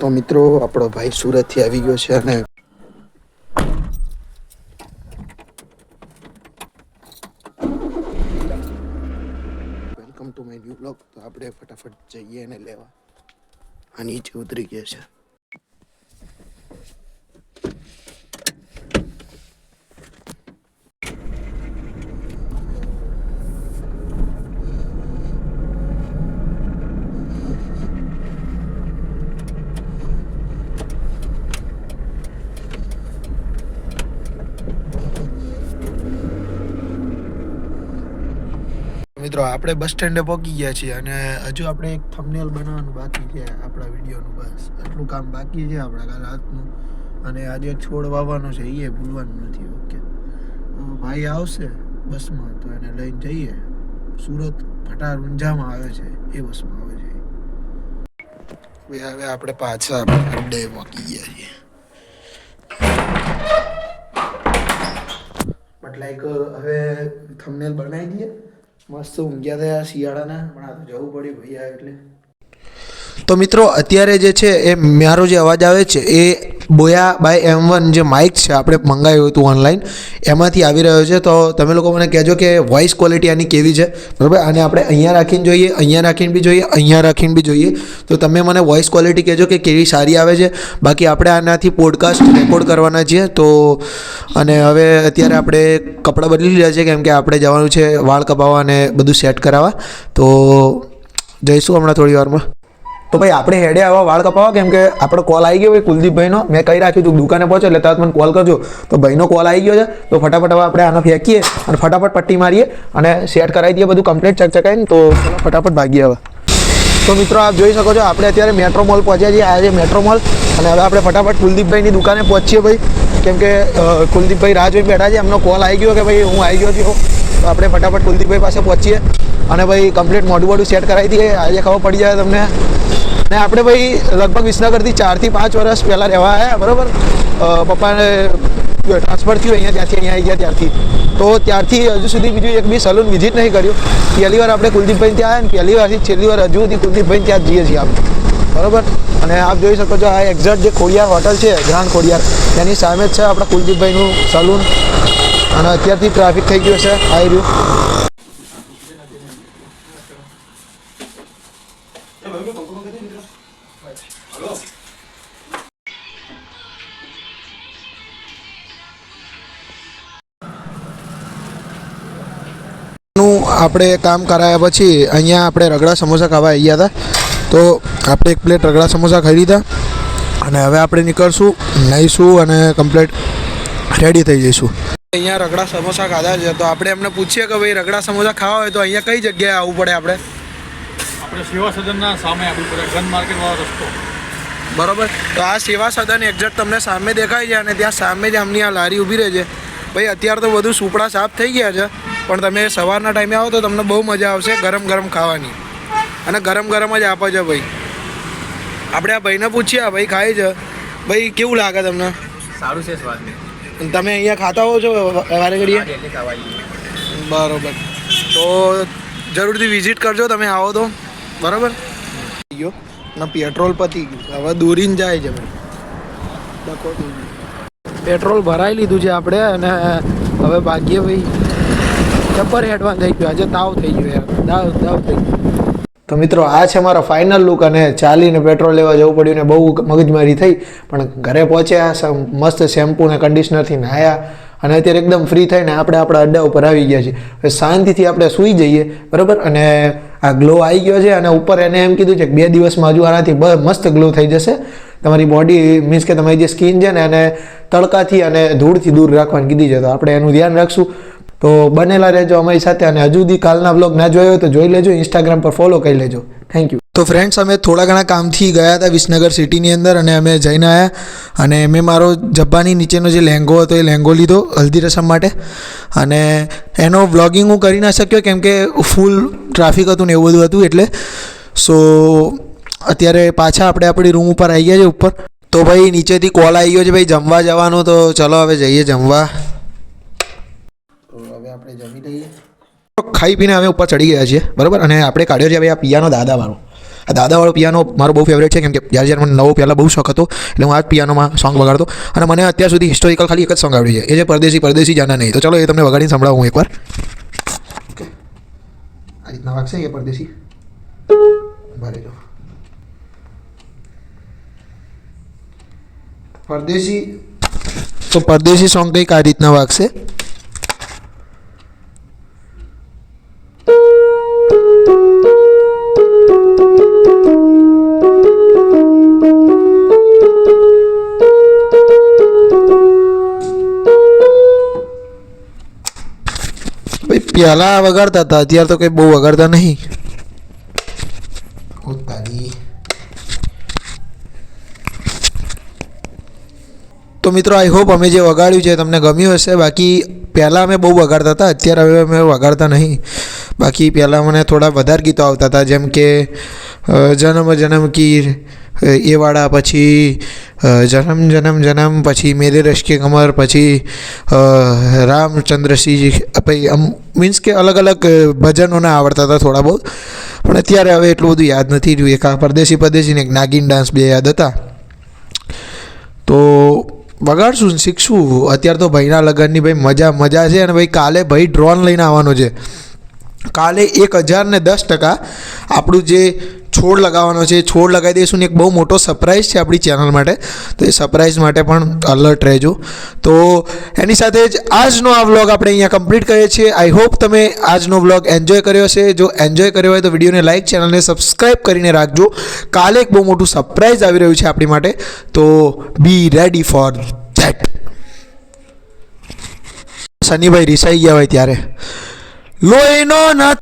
તો મિત્રો, આપણો ભાઈ સુરતથી આવી ગયો છે અને welcome to my new blog તો આપણે ફટાફટ જઈએ એને લેવા. અને નીચે ઉતરી ગયા છે. મિત્રો, આપણે બસ સ્ટેન્ડે પહોંચી ગયા છીએ અને હજુ આપણે એક થંબનેલ બનાવવાનું બાકી છે આપણા વિડીયોનું બસ. એટલું કામ બાકી છે આપણા કાલ રાતનું. અને આજે છોડ વાવવાનો છે એ ભૂલવાનું નથી, ઓકે. ભાઈ આવશે બસમાં, તો એને લઈને જઈએ. સુરત ભટાર ઊંઝામાં આવે છે, એ બસમાં આવે છે. હવે આપણે પાછા અડ્ડે પહોંચી ગયા છીએ. બટ લાઈક હવે થંબનેલ બનાવી દઈએ. મસ્ત ઊંઘ્યા થયા શિયાળાના, પણ તો જવું પડ્યું ભૈયા એટલે. તો મિત્રો, અત્યારે જે છે એ, મારો જે અવાજ આવે છે, એ બોયા બાય એમ વન જે માઇક છે, આપણે મંગાવ્યું હતું ઓનલાઈન એમાંથી આવી રહ્યો છે. તો તમે લોકો મને કહેજો કે વોઇસ ક્વોલિટી આની કેવી છે? બરાબર? અને આપણે અહીંયા રાખીને જોઈએ, અહીંયા રાખીને બી જોઈએ, અહીંયા રાખીને બી જોઈએ. તો તમે મને વોઇસ ક્વોલિટી કહેજો કે કેવી સારી આવે છે. બાકી આપણે આનાથી પોડકાસ્ટ રેકોર્ડ કરવાના છીએ. તો અને હવે અત્યારે આપણે કપડાં બદલી લીધા છે, કેમ કે આપણે જવાનું છે વાળ કપાવવા અને બધું સેટ કરાવવા. તો જઈશું હમણાં થોડી વારમાં. તો ભાઈ આપણે હેડે આવા વાળ કપાવા કેમ કે આપણો કોલ આવી ગયો ભાઈ કુલદીપભાઈનો. મેં કહી રાખ્યું હતું દુકાને પહોંચે એટલે તરત મને કોલ કરજો. તો ભાઈનો કોલ આવી ગયો છે. તો ફટાફટ હવે આપણે આને ફેંકીએ અને ફટાફટ પટ્ટી મારીએ અને સેટ કરાવી દઈએ, બધું કમ્પ્લીટ ચકચકાઈને. તો ફટાફટ ભાગીએ હવે. તો મિત્રો આપ જોઈ શકો છો, આપણે અત્યારે મેટ્રો મોલ પહોંચ્યા છીએ આજે મેટ્રો મોલ અને હવે આપણે ફટાફટ કુલદીપભાઈની દુકાને પહોંચીએ ભાઈ. કેમ કે કુલદીપભાઈ રાહ જોઈ બેઠા છે. એમનો કોલ આવી ગયો કે ભાઈ હું આવી ગયો છું. તો આપણે ફટાફટ કુલદીપભાઈ પાસે પહોંચીએ. અને ભાઈ કમ્પ્લીટ મોઢું મોઢું સેટ કરાવી દઈએ. આજે ખબર પડી જાય તમને. ને આપણે ભાઈ લગભગ વિસનગરથી ચારથી પાંચ વર્ષ પહેલાં રહેવા આવ્યા બરાબર? પપ્પાને ટ્રાન્સફર થયું અહીંયા, ત્યાંથી અહીંયા આવી ગયા ત્યારથી. તો ત્યારથી હજુ સુધી બીજું એક બી સલૂન વિઝિટ નહીં કર્યું. પહેલી વાર આપણે કુલદીપભાઈ ત્યાં આવ્યા ને પહેલી વારથી છેલ્લી વાર હજુ સુધી કુલદીપભાઈ ત્યાં જઈએ છીએ આપણે. બરાબર? અને આપ જોઈ શકો છો આ એક્ઝેક્ટ જે ખોડિયાર હોટલ છે, ગ્રાન્ડ ખોડિયાર, તેની સામે જ છે આપણા કુલદીપભાઈનું સલૂન અને અત્યારથી ટ્રાફિક થઈ ગયો છે આવી રહ્યું. આપણે કામ કરાયા પછી અહીંયા આપણે રગડા સમોસા ખાવા આવ્યા હતા. તો આપણે એક પ્લેટ રગડા સમોસા ખાઈ લીધા અને હવે આપણે નીકળશું નાહીશું અને કમ્પ્લીટ રેડી થઈ જઈશું. અહીંયા રગડા સમોસા ખાધા છે. તો આપણે એમને પૂછીએ કે ભાઈ રગડા સમોસા ખાવા હોય તો અહીંયા કઈ જગ્યાએ આવવું પડે આપણે? આપણે સેવા સદનના સામે આવવું પડે ગન માર્કેટ વાળો રસ્તો. બરોબર? તો આ સેવા સદન એક્ઝેક્ટ તમને સામે દેખાય છે અને ત્યાં સામે જ આમની આ લારી ઊભી રહે છે. ભાઈ અત્યારે તો બધું સુપડા સાફ થઈ ગયા છે. પણ તમે સવારના ટાઈમે આવો તો તમને બહુ મજા આવશે ગરમ ગરમ ખાવાની. અને ગરમ ગરમ જ આપો છે ભાઈ. આપણે આ ભાઈને પૂછીએ આ ભાઈ ખાય છે. ભાઈ કેવું લાગે તમને? સારું છે સ્વાદ. તમે અહીંયા ખાતા હો છો વારે ઘડીએ? બરોબર. તો જરૂરથી વિઝિટ કરજો તમે આવો તો. બરાબર? ગયો. ને પેટ્રોલ પતી ગયું. હવે દોરીને જાય છે પેટ્રોલ ભરાઈ લીધું છે આપણે અને હવે ભાગ્ય ભાઈ. જબ્બર હેડવાન થઈ ગયો. આજે તાવ થઈ ગયો દાવ દાવ થઈ ગયો. તો મિત્રો, આ છે મારો ફાઇનલ લુક અને ચાલીને પેટ્રોલ લેવા જવું પડ્યું ને બહુ મગજમારી થઈ. પણ ઘરે પહોંચ્યા મસ્ત શેમ્પૂ ને કન્ડિશનરથી નાહ્યા અને અત્યારે એકદમ ફ્રી થઈને આપણે આપણા અડ્ડા ઉપર આવી ગયા છીએ. શાંતિથી આપણે સૂઈ જઈએ, બરાબર? અને આ ગ્લો આવી ગયો છે અને ઉપર એને એમ કીધું છે કે બે દિવસમાં હજુ આનાથી મસ્ત ગ્લો થઈ જશે. તમારી બોડી મીન્સ કે તમારી જે સ્કિન છે ને એને તડકાથી અને ધૂળથી દૂર રાખવાની કીધી છે. તો આપણે એનું ધ્યાન રાખશું. તો બનેલા રહેજો અમારી સાથે અને હજુ સુધી કાલના બ્લોગ ના જોયો તો જોઈ લેજો ઇન્સ્ટાગ્રામ પર ફોલો કરી લેજો. થેન્ક યુ તો ફ્રેન્ડ્સ અમે થોડા ઘણા કામથી ગયા હતા વિસનગર સિટીની અંદર અને અમે જઈને આવ્યા અને મેં મારો જબ્બાની નીચેનો જે લહેંગો હતો એ લહેંગો લીધો હલ્દી રસમ માટે. અને એનો વ્લોગિંગ હું કરી ના શક્યો કેમ કે ફૂલ ટ્રાફિક હતું ને એવું બધું હતું એટલે. સો અત્યારે પાછા આપણે આપણી રૂમ ઉપર આવી ગયા છે ઉપર. તો ભાઈ નીચેથી કોલ આવી ગયો છે, ભાઈ જમવા જવાનું તો ચલો હવે જઈએ જમવા. હવે આપણે જમી લઈએ. ખાઈ પીને હવે ઉપર ચડી ગયા છીએ બરાબર? અને આપણે કાઢ્યો છે હવે આ પિયાનો દાદા મારો આ દાદાવાળો પિયાનો મારો બહુ ફેવરેટ છે કેમ કે જ્યારે જ્યારે મને નવો પહેલાં બહુ શોખ હતો એટલે હું આ જ પિયાનોમાં સોંગ વગાડતો. અને મને અત્યાર સુધી હિસ્ટોરિકલ ખાલી એક જ સોંગ આવડ્યું છે એ જે પરદેશી પરદેશી જાના નહીં. તો ચલો એ તમને વગાડીને સંભળાવું એકવાર. આ રીતના વાગશે એ પરદેશી? ભરે જો. પરદેશી? તો પરદેશી સોંગ કંઈક આ રીતના વાગશે. ભાઈ પહેલાં વગાડતા હતા અત્યારે તો કંઈ બહુ વગાડતા નહીં. તો મિત્રો આઈ હોપ અમે જે વગાડ્યું છે તમને ગમ્યું હશે. બાકી પહેલાં અમે બહુ વગાડતા હતા અત્યારે હવે અમે વગાડતા નહીં. બાકી પહેલાં મને થોડા વધારે ગીતો આવતા હતા જેમ કે જન્મ જન્મ કી એ વાળા પછી જનમ, જન્મ જન્મ, પછી મેરે રશ કે કમર, પછી રામચંદ્રસિંહ પછી આમ મીન્સ કે અલગ અલગ ભજનોના આવડતા હતા થોડા બહુ. પણ અત્યારે હવે એટલું બધું યાદ નથી રહ્યું. એક આ પરદેશી પરદેશીને એક નાગિન ડાન્સ બે યાદ હતા. તો વગાડશું શીખશું. અત્યારે તો ભાઈના લગ્નની ભાઈ મજા મજા છે અને ભાઈ કાલે ભાઈ ડ્રોન લઈને આવવાનો છે. કાલે એક હજાર ને દસ ટકા આપણું જે છોડ લગાવવાનો છે છોડ લગાવી દઈશું ને એક બહુ મોટો સરપ્રાઈઝ છે આપણી ચેનલ માટે. તો એ સરપ્રાઈઝ માટે પણ અલર્ટ રહેજો. તો એની સાથે જ આજનો આ વ્લોગ આપણે અહીંયા કમ્પ્લીટ કરીએ છીએ. આઈ હોપ તમે આજનો વ્લોગ એન્જોય કર્યો હશે. જો એન્જોય કર્યો હોય તો વિડીયોને લાઇક ચેનલને સબસ્ક્રાઈબ કરીને રાખજો. કાલે એક બહુ મોટું સરપ્રાઈઝ આવી રહ્યું છે આપણી માટે. તો be ready for that Shanibhai રિસાઈ ગયા હોય ત્યારે. લોહીનો ન